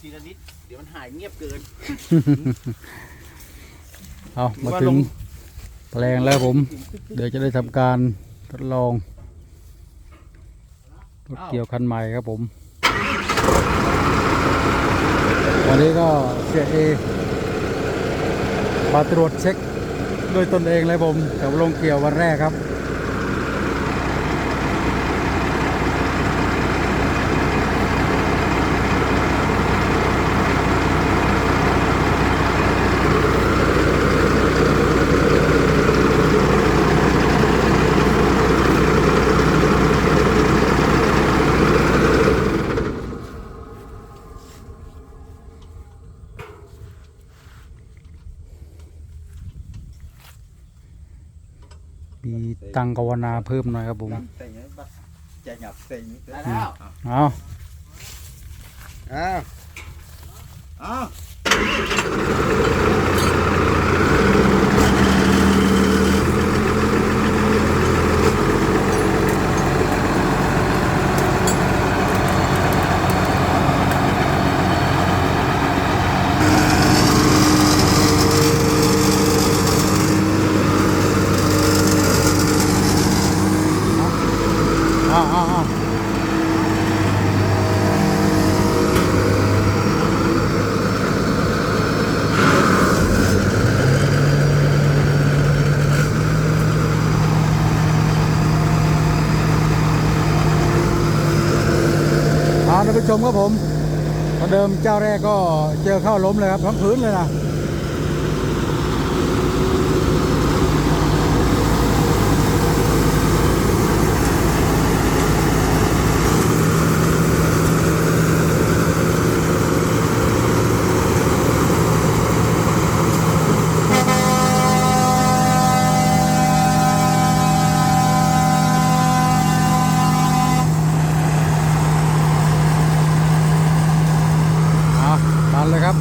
ทีละนิด เดี๋ยวมันหายเงียบเกิน เอามาถึงงแปลงแล้วผม เดี๋ยวจะได้ทำการทดลองรถเกี่ยวคันใหม่ครับผมวันนี้ก็เสียเอมาตรวจเช็คด้วยตนเองเลยผมกับลงเกี่ยววันแรกครับ มีตังกวนาเพิ่มหน่อยครับผมจะหยับเต็งได้แล้วเอาอ้าวอ้าวเอาเอาเอาเอาท่านผู้ ชมครับผมประเดิมเจ้าแรกก็เจอเข้าล้มเลยครับทั้งพื้นเลยนะ เอาดั นเลยครับ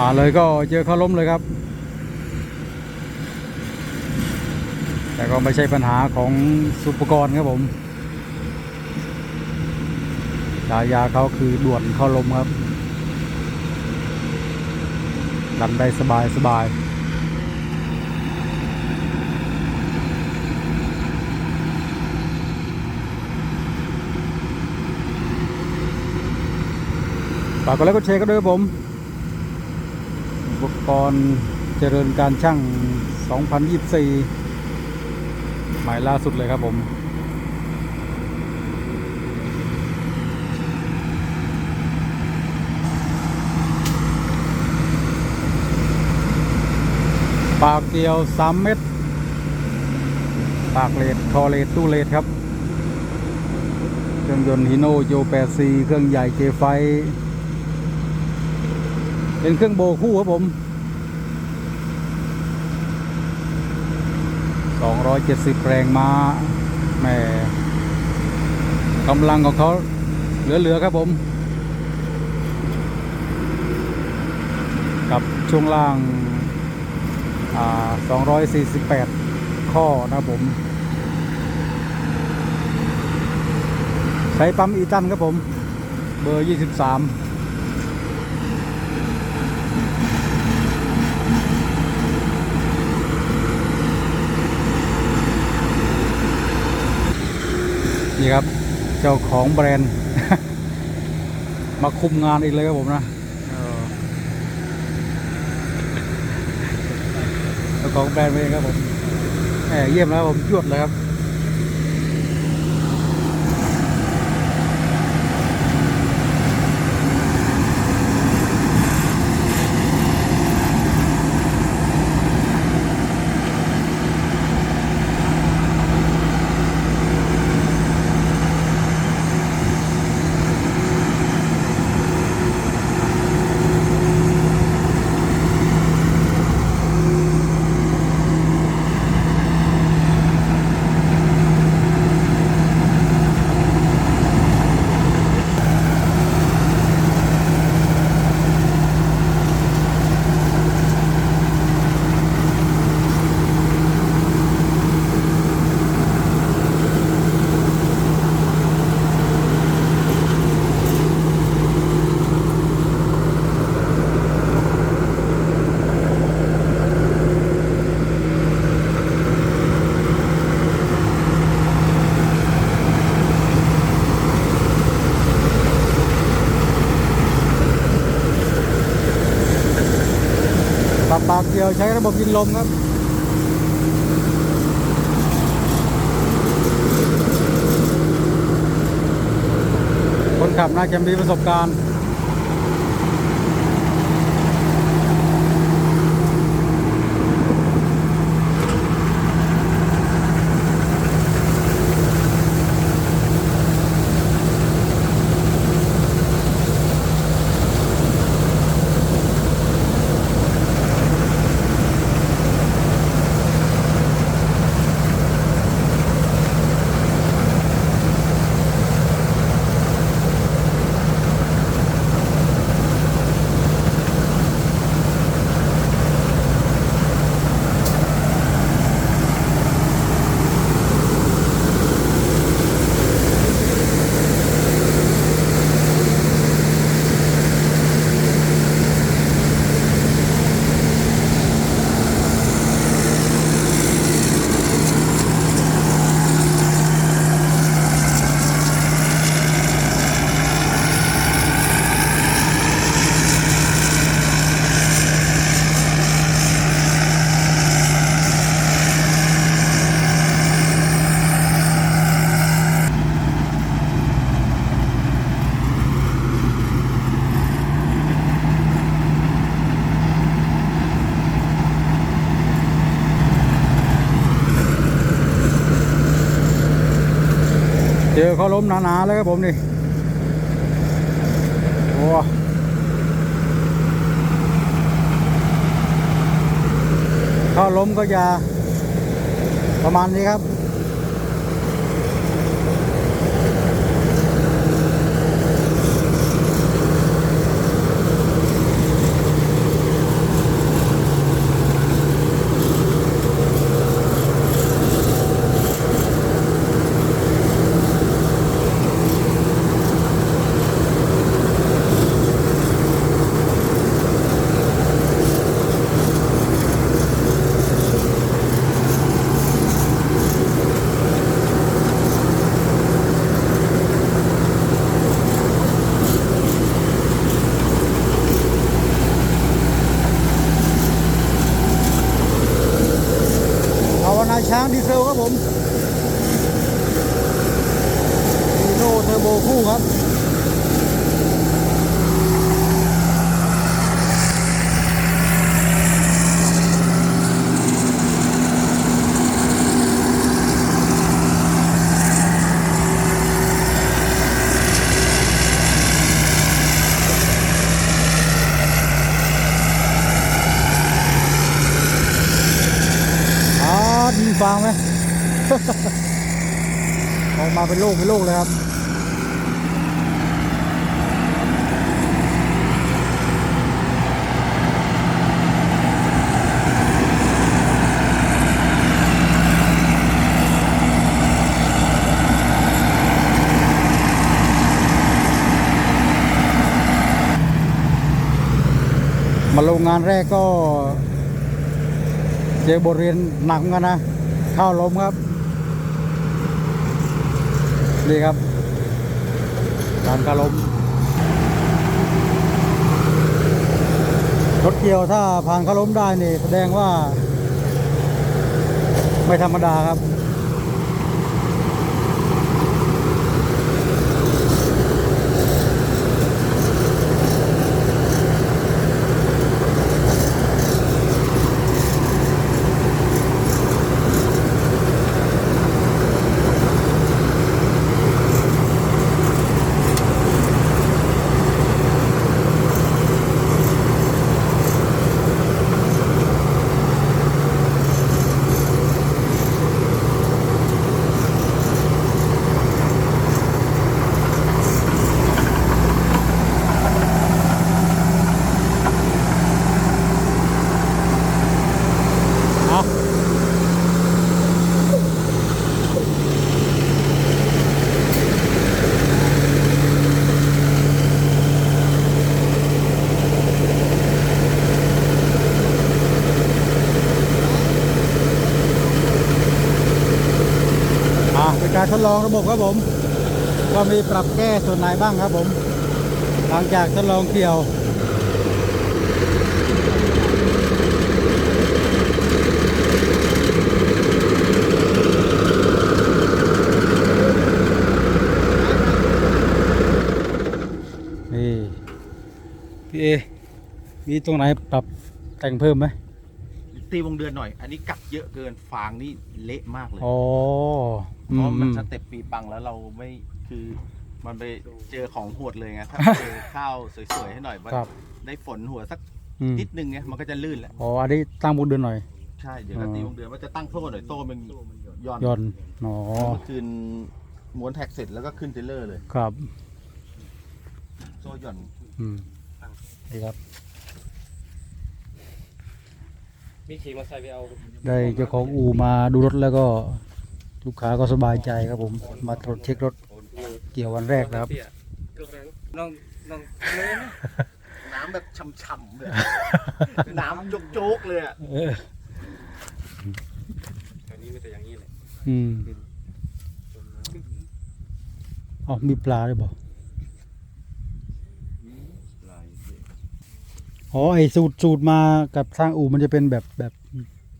อ่า เลยก็เจอเขาล้มเลยครับ แต่ก็ไม่ใช่ปัญหาของสุปกรณ์ครับผมฉายาเขาคือด่วนเข้าลมครับดันได้สบายสบายฝากกดไลค์กดแชร์กันด้วยครับผม ปกรณ์เจริญการช่าง 2024 หมายล่าสุดเลยครับผมปากเกียว 3 เม็ดปากเลดคอเลดตู้เลดครับ เครื่องยนต์ฮิโนโย84เครื่องใหญ่เจไฟ เป็นเครื่องโบคู่ครับผม 270 แรงม้าแม่กำลังของเขาเหลือ ๆ ครับผม กับช่วงล่างอ่า248 ข้อนะครับผม ใช้ปั๊มอีตันครับผม เบอร์ 23 นี่ครับ เจ้าของแบรนด์ มาคุมงานอีกเลยครับผมนะเออเจ้าของแบรนด์เองครับผมแหมเยี่ยมแล้วผมยวดเลยครับ กี่ยว ใช้ระบบยินลมครับคนขับน่าจะมีประสบการณ์ เจอเขาล้มหนาๆเลยครับผมนี่โอ้เข้าล้มก็จะประมาณนี้ครับ เอาวนายช้างดีเซลครับผมดีโนเทอร์โบคู่ครับ อ๋อีฟังไหมออกมาเป็นลูกเป็นลูกเลยครับมาลงงานแรกก็เจอบทเรียนหนักเหมือนกันนะ ข้าล้มครับ นี่ครับ การข้าล้มรถเกี่ยวถ้าผ่านข้าล้มได้นี่แสดงว่า ไม่ธรรมดาครับ การทดลองระบบครับผมก็มีปรับแก้ส่วนไหนบ้างครับผม หลังจากทดลองเกี่ยวนี่พี่เอมีตรงไหนปรับแต่งเพิ่มไหมตีวงเดือนหน่อย อันนี้กัด เยอะเกินฟางนี่เละมากเลยอ๋อเพราะมันอืสเต็ปปีปังแล้วเราไม่คือมันไปเจอของโหดเลยไงถ้าเจอข้าวสวยๆให้หน่อยว่าครับได้ฝนหัวสักอืมนิดนึงเนี่ยมันก็จะลื่นแล้ว อ๋ออันนี้ตั้งบนเดือนหน่อย ใช่เดี๋ยวเราอ๋อตีวงเดือนว่าจะตั้งโซ่หน่อยโซ่มันย่อนย่อนอ๋อเมื่อคืนม้วนแท็กเสร็จแล้วก็ขึ้นเทรลเลอร์เลย ครับโซ่หย่อนอืมดีครับ มีขี่มอเตอร์ไซค์ไปเอาได้เจ้าของอู่มาดูรถแล้วก็ลูกค้าก็สบายใจครับผม มาตรวจเช็ครถเกี่ยววันแรกนะครับ เตี้ยก็แรงน้องน้องเลยนะน้ำแบบช่ำๆเลยน้ำโจ๊กๆเลยอะเออแถวนี้มีแต่อย่างนี้แหละอืมอ๋อมีปลาด้วยบอก อ๋อไอสูตรสูตรมากับทางอู่มันจะเป็นแบบแบบ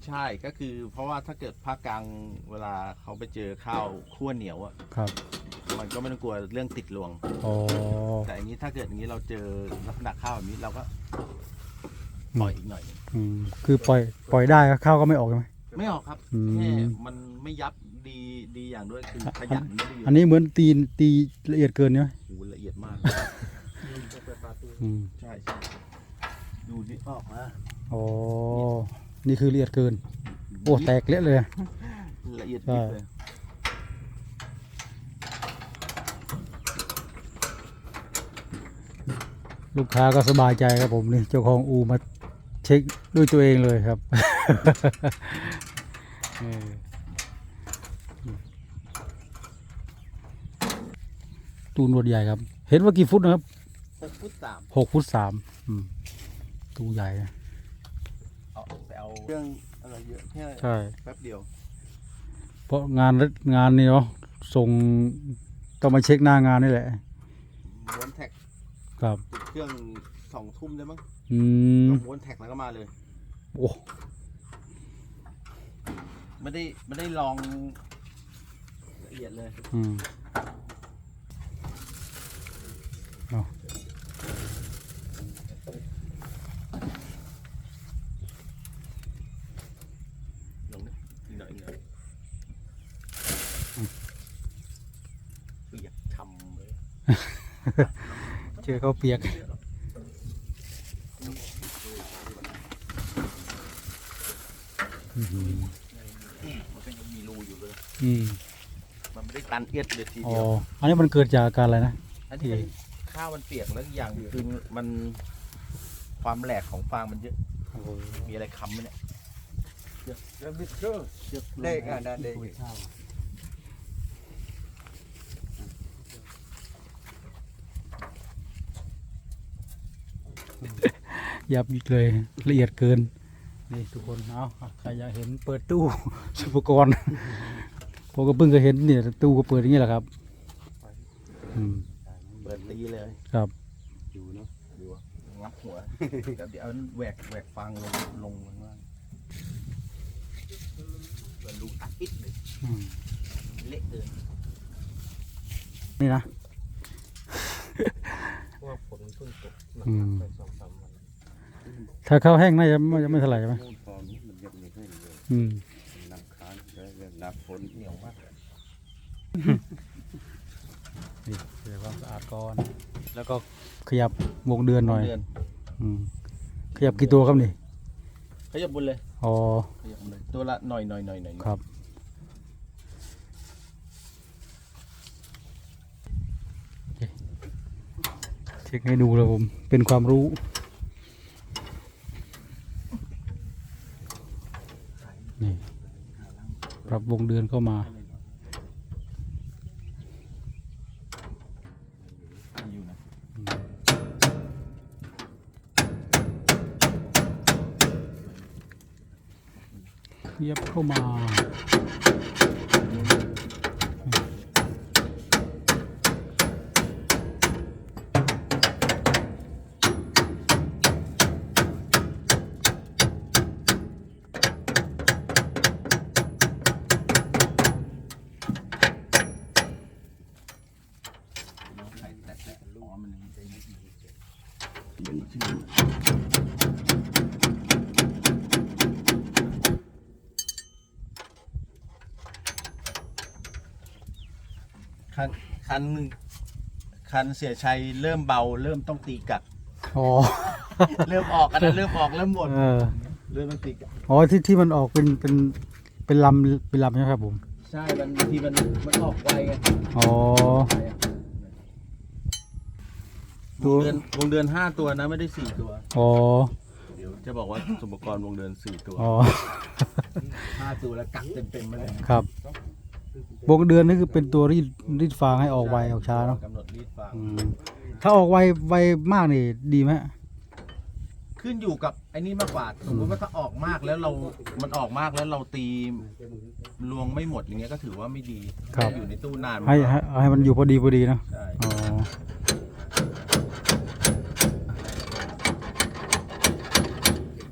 ใช่ก็คือ เพราะว่าถ้าเกิดภาคกลางเวลาเขาไปเจอข้าวคั่วเหนียวอะครับมันก็ไม่ต้องกลัวเรื่องติดรวง อ๋อแต่อันนี้ถ้าเกิดอย่างนี้เราเจอลักษณะข้าวแบบนี้เราก็ปล่อยอีกหน่อย อืมคือปล่อยปล่อยได้ก็ข้าวก็ไม่ออกใช่ไหม ไม่ออกครับอืม แค่มันไม่ยับดีดีอย่างด้วยคือขยันไม่ได้อยู่อันนี้เหมือนตีนตีละเอียดเกินใช่ไหมโอ้โหละเอียดมาก อืมใช่ใช่ ดูดิออกมาอ๋อนี่คือละเอียดเกิน โอ้แตกเละเลย ละเอียดใช่ยิบเลยลูกค้าก็สบายใจครับผมนี่เจ้าของอูมาเช็คด้วยตัวเองเลยครับเออตูนวดใหญ่ครับ เห็นว่ากี่ฟุตนะครับหกฟุตสามหกฟุตสามอืม ตูใหญ่นะเอาไปเอาเครื่องอะไรเยอะแค่ใช่แป๊บเดียว เพราะงานงานนี่เนาะส่งต้องมาเช็คหน้างานนี่แหละม้วนแท็กครับติดเครื่องสองทุ่มได้มั้งอืมเราม้วนแท็กแล้วก็มาเลย โอ้ไม่ได้ไม่ได้ลองละเอียดเลย อืม ลงดิอีกหน่อยอีกหน่อยเปียกช่ำเลย เจ อเขาวเปียก อืมมันก็ยังมีรูอยู่เลย อืมมันไม่ได้ตันเอียดเลยทีอ๋อเดียว อันนี้มันเกิดจากอาการอะไรนะ อันนี้มันข้าวมันเปียกแล้วอีกอย่างคือมันความแหลกของฟางมันเยอะ มีอะไรค้ำไหมเนี่ยแล้วมิเตอร์เด็กอะนะเด็ก ยับอีกเลยละเอียดเกิน นี่ทุกคนเอาใครอยากเห็นเปิดตู้สุปกรณ์ผมก็เพิ่งเคยเห็นเนี่ยตู้ก็เปิดอย่างนี้แหละครับอืมเปิดตีเลยครับอยู่เนาะดูอะงับหัวเดี๋ยวเดี๋ยวเอาแหวกแหวกฟางลงลงข้างล่างเปิดรูตัดปิดเลยอืมเละเกินนี่นะเพราะว่าฝนมันเพิ่งตกหนักอืมไปสองสามวัน ถ้าข้าวแห้งน่าจะไม่ไม่เท่าไหร่ใช่ไหมนู่นตอนนี้มันยังไม่ให้เลยอืมน้ำค้างแล้วน้ำฝนเหนียวมากนี่เดี๋ยวความสะอาดก่อน แล้วก็ขยับวงเดือนหน่อยเดือนอืมขยับกี่ตัวครับนี่ขยับบุญเลยอ๋อขยับบุญเลยตัวละหน่อยหน่อยหน่อยหน่อยครับเช็คให้ดูเลยผมเป็นความรู้ นี่ ปรับวงเดือนเข้ามาเยียบเข้ามา ใส่แตะแตะอ๋อมันจะยืด คันคั นคันเสียชัยเริ่มเบา เริ่มต้องตีกลับอ๋อเริ่มออกกันนะเริ่มออกเริ่มหมดเออเริ่มต้องตีกลับอ๋อที่ที่มันออกเป็นเป็นเป็นลำเป็นลำใช่ไหมครับผมใช่มันบางทีมันมันออกไวไงอ๋อตัววงเดือนวงเดือนห้าตัวนะไม่ได้สี่ตัว อ๋อเดี๋ยวจะบอกว่าสมบกรวงเดือนสี่ตัวอ๋อห้าตัวแล้วกักเต็มเต็มๆมาเลยครับ วงเดือนนี่คือเป็นตัวรีดรีดฟางให้ออกไวออกช้าเนาะกำหนดรีดฟางอืมถ้าออกไวไวมากนี่ดีไหมขึ้นอยู่กับไอ้นี่มากกว่า สมมติว่าถ้าออกมากแล้วเรา มันออกมากแล้วเราตีรวงไม่หมดอย่างเงี้ยก็ถือว่าไม่ดีครับอยู่ในตู้นานให้ให้ให้มันอยู่พอดีพอดีเนาะใช่อ๋อ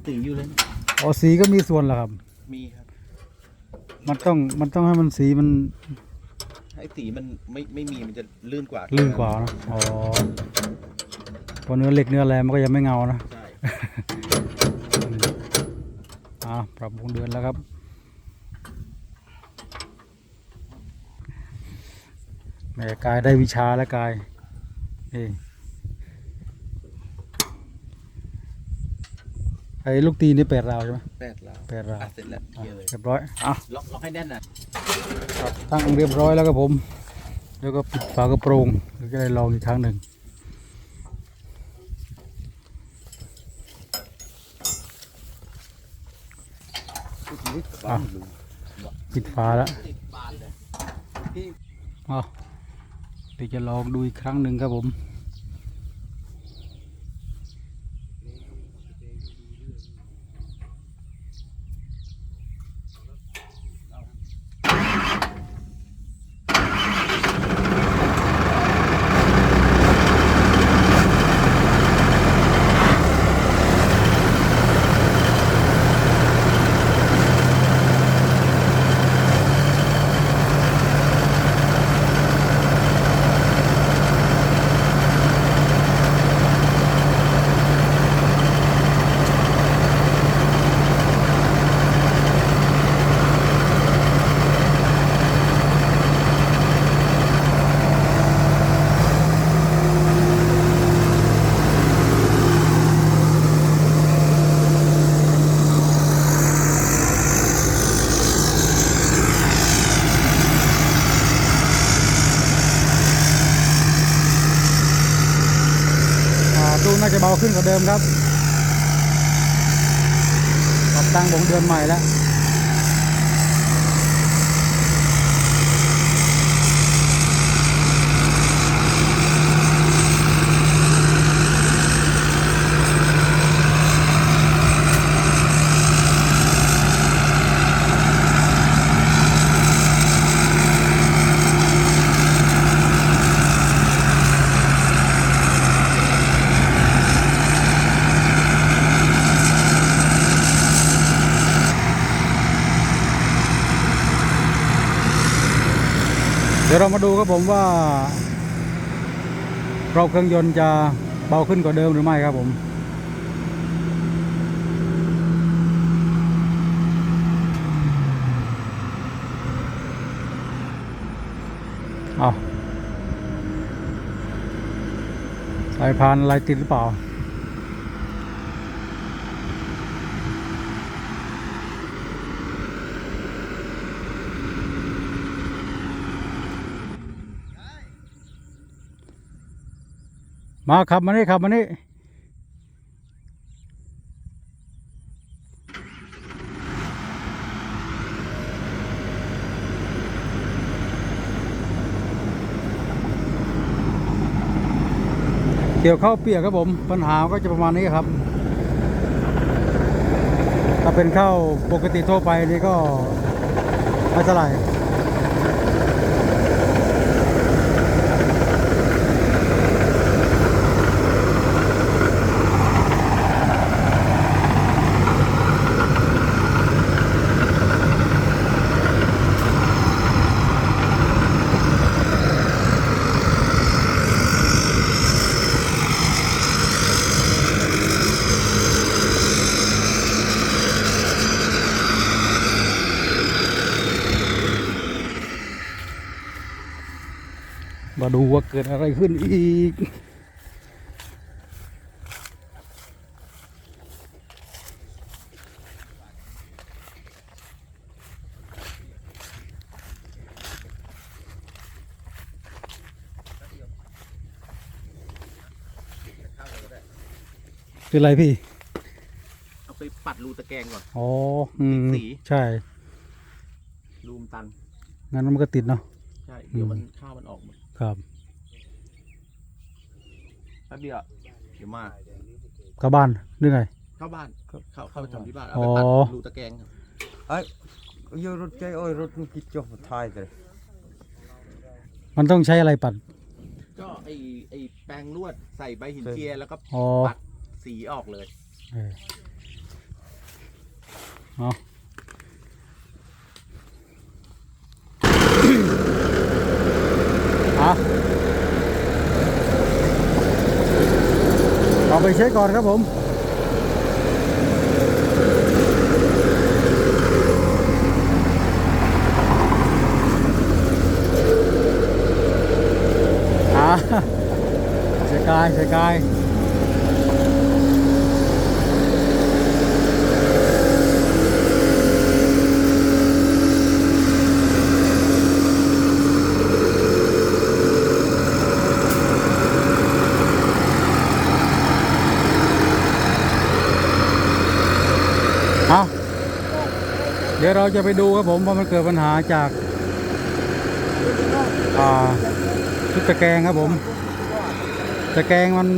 ตีอยู่เลย อ๋อสีก็มีส่วนเหรอครับ มีครับ มันต้องมันต้องให้มันสีมันไอ้ตีมันไม่ไม่มีมันจะลื่นกว่าลื่นกว่าเนอะอ๋อเพอเนื้อเหล็กเนื้ออะไรมันก็ยังไม่เงานะใช่อ่าปรับวงเดือนแล้วครับ แม่กายได้วิชาแล้วกายนี่ อ้ลูกตีนี่แปดราวใช่ไหมแปดแล้วแปดราวอะเสร็จแล้วอะเคลียร์เลยเรียบร้อยอะล็อกล็อกให้แน่นนะครับตั้งเรียบร้อยแล้วครับผม แล้วก็ปิดฝากระโปรงแล้วก็ได้ลองอีกครั้งหนึ่งอะปิดฝาแล้วติดบานเลยเอาเดี๋ยวจะลองดูอีกครั้งหนึ่งครับผม อ่าตู้น่าจะเบาขึ้นกว่าเดิมครับปรับตั้งวงเดือนใหม่แล้ว ยวเรามาดูครับผมว่าเราเครื่องยนต์จะเบาขึ้นกว่าเดิมหรือไม่ครับผมเอาสายพานอะไรติดหรือเปล่า มาขับมานี่ขับมานี่เกี่ยวข้าวเปียกครับผมปัญหาก็จะประมาณนี้ครับ ถ้าเป็นข้าวปกติทั่วไปนี่ก็ไม่เท่าไหร่ มาดูว่าเกิดอะไรขึ้นอีกเป็นไรพี่ เอาไปปัดรูตะแกรงก่อน อ๋อ อืมสี ใช่ รูมนตัน งั้นมันก็ติดเนาะ ใช่ เดี๋ยวอืมมันข้าวมันออกหมด ครับแป๊บเดียวอะเดี๋ยวมากลับบ้านหรือไง เข้าบ้านเข้าเข้าไปทำที่บ้านเอาอ๋ไปอปัดรูตะแกรงครับไอ้ยรถใจโอ้ยรถมันกิดจบท้ายเลยมันต้องใช้อะไรปัด ก็ไอไอแปรงลวดใส่ใบหินเจียแล้วก็อ๋อ ปัดสีออกเลย เออเอา อะเอาไปเช็คก่อนครับผมอ่าเสียกายเสียกาย เอาเดี๋ยวเรา จะไปดูครับผมว่ามันเกิดปัญหาจากอ่าชุดตะแกรงครับผม ตะแกรงมัน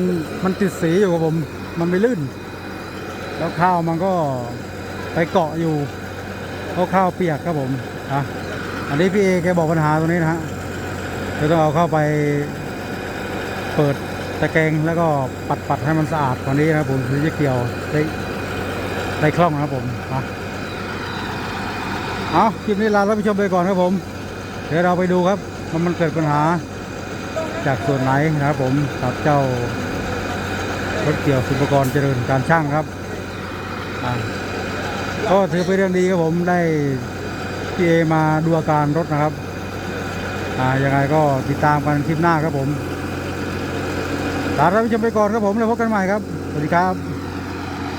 มันติดสีอยู่ครับผม มันไม่ลื่น แล้วข้าวมันก็ไปเกาะอยู่เพราะข้าวเปียกครับผมอะอันนี้พี่เอแกบอกปัญหาตรงนี้นะฮะจะต้องเอาเข้าไปเปิดตะแกรงแล้วก็ปัดปัดให้มันสะอาดกว่านี้นะครับผมถึงจะเกี่ยวได้ได้คล่องนะครับผมอะ เอาคลิปนี้ลาท่านผู้ชมไปก่อนครับผม เดี๋ยวเราไปดูครับว่ามันเกิดปัญหาจากส่วนไหนนะครับผมกับเจ้ารถเกี่ยวสุปกรณ์เจริญการช่างครับก็ถือเป็นเรื่องดีครับผมได้พี่เอมาดูอาการรถนะครับอ่ายังไงก็ติดตามกันคลิปหน้าครับผมลาท่านผู้ชมไปก่อนครับผมแล้วพบกันใหม่ครับ สวัสดีครับ